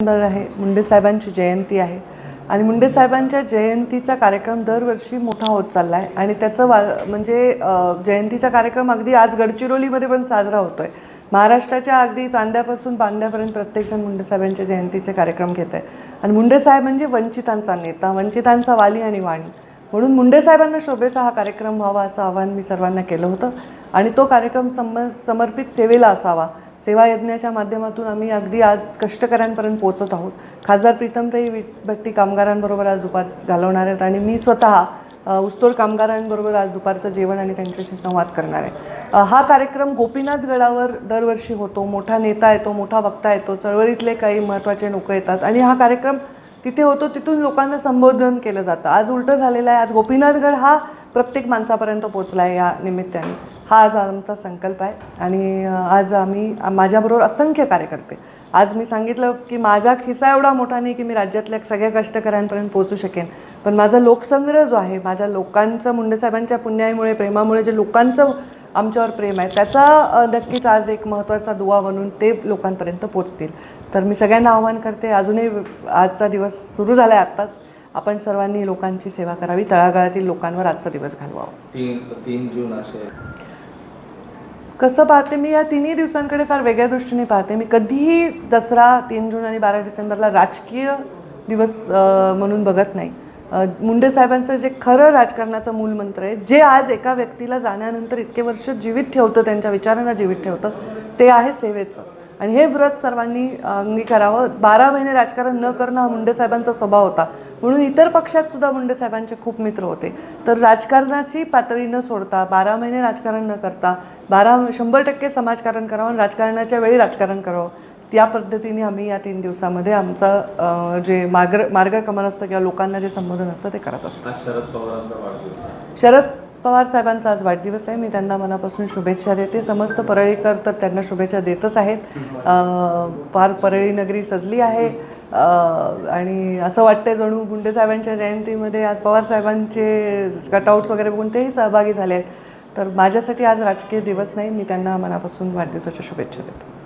आहे. मुंडे साहेबांची जयंती आहे. आणि मुंडे साहेबांच्या जयंतीचा कार्यक्रम दरवर्षी मोठा होत चालला आहे आणि त्याचं वा म्हणजे जयंतीचा कार्यक्रम अगदी आज गडचिरोलीमध्ये पण साजरा होतो आहे महाराष्ट्राच्या अगदी चांद्यापासून बांद्यापर्यंत प्रत्येकजण मुंडे साहेबांच्या जयंतीचे कार्यक्रम घेत आहे आणि मुंडे साहेब म्हणजे वंचितांचा नेता वंचितांचा वाली आणि वाणी. म्हणून मुंडे साहेबांना शोभेचा हा कार्यक्रम व्हावा असं आवाहन मी सर्वांना केलं होतं. आणि तो कार्यक्रम सम समर्पित सेवेला असावा. सेवा यज्ञाच्या माध्यमातून आम्ही अगदी आज कष्टकऱ्यांपर्यंत पोहोचत आहोत. खासदार प्रीतमताई विटभट्टी कामगारांबरोबर आज दुपार घालवणार आहेत आणि मी स्वतः उस्तोड कामगारांबरोबर आज दुपारचं जेवण आणि त्यांच्याशी संवाद करणार आहे. हा कार्यक्रम गोपीनाथ गडावर दरवर्षी होतो. मोठा नेता येतो मोठा वक्ता येतो चळवळीतले काही महत्त्वाचे लोक येतात आणि हा कार्यक्रम तिथे होतो तिथून लोकांना संबोधन केलं जातं. आज उलटं झालेलं आहे आज गोपीनाथगड हा प्रत्येक माणसापर्यंत पोचला आहे या निमित्ताने. हा आज आमचा संकल्प आहे. आणि आज आम्ही माझ्याबरोबर असंख्य कार्यकर्ते. आज मी सांगितलं की माझा खिसा एवढा मोठा नाही की मी राज्यातल्या सगळ्या कष्टकऱ्यांपर्यंत पोहोचू शकेन. पण माझा लोकसंग्रह जो आहे माझ्या लोकांचं मुंडेसाहेबांच्या पुण्याईमुळे प्रेमामुळे जे लोकांचं आमच्यावर प्रेम आहे त्याचा नक्कीच आज एक महत्त्वाचा दुवा बनून ते लोकांपर्यंत पोचतील तर मी सगळ्यांना आवाहन करते अजूनही आजचा दिवस सुरू झाला आहे आत्ताच. आपण सर्वांनी लोकांची सेवा करावी तळागाळातील लोकांवर आजचा दिवस घालवावा. तीन तीन जून असे. कसं पाहते मी या तिन्ही दिवसांकडे फार वेगळ्या दृष्टीने पाहते. मी कधीही दसरा तीन जून आणि बारा डिसेंबरला राजकीय दिवस म्हणून बघत नाही. मुंडे साहेबांचं जे खरं राजकारणाचं मूलमंत्र आहे जे आज एका व्यक्तीला जाण्यानंतर इतके वर्ष जीवित ठेवतं त्यांच्या विचारांना जीवित ठेवतं ते आहे सेवेचं. आणि हे व्रत सर्वांनी अंगीकारावं. बारा महिने राजकारण न करणं हा मुंडे साहेबांचा स्वभाव होता. म्हणून इतर पक्षात सुद्धा मुंडे साहेबांचे खूप मित्र होते. तर राजकारणाची पातळी न सोडता बारा महिने राजकारण न करता बारा शंभर टक्के समाजकारण करावं आणि राजकारणाच्या वेळी राजकारण करावं. त्या पद्धतीने आम्ही या तीन दिवसामध्ये आमचं जे मार्ग मार्गक्रमण असतं किंवा लोकांना जे संबोधन असतं ते करत असतो. शरद पवारांचा. शरद पवार साहेबांचा आज वाढदिवस आहे. मी त्यांना मनापासून शुभेच्छा देते. समस्त परळीकर तर त्यांना शुभेच्छा देतच आहेत. फार परळी नगरी सजली आहे. आणि असं वाटतंय जणू गुंडे साहेबांच्या जयंतीमध्ये आज पवार साहेबांचे कटआउट्स वगैरे बघून तेही सहभागी झाले आहेत. तर माझ्यासाठी आज राजकीय दिवस नाही. मी त्यांना मनापासून वाढदिवसाच्या शुभेच्छा देते.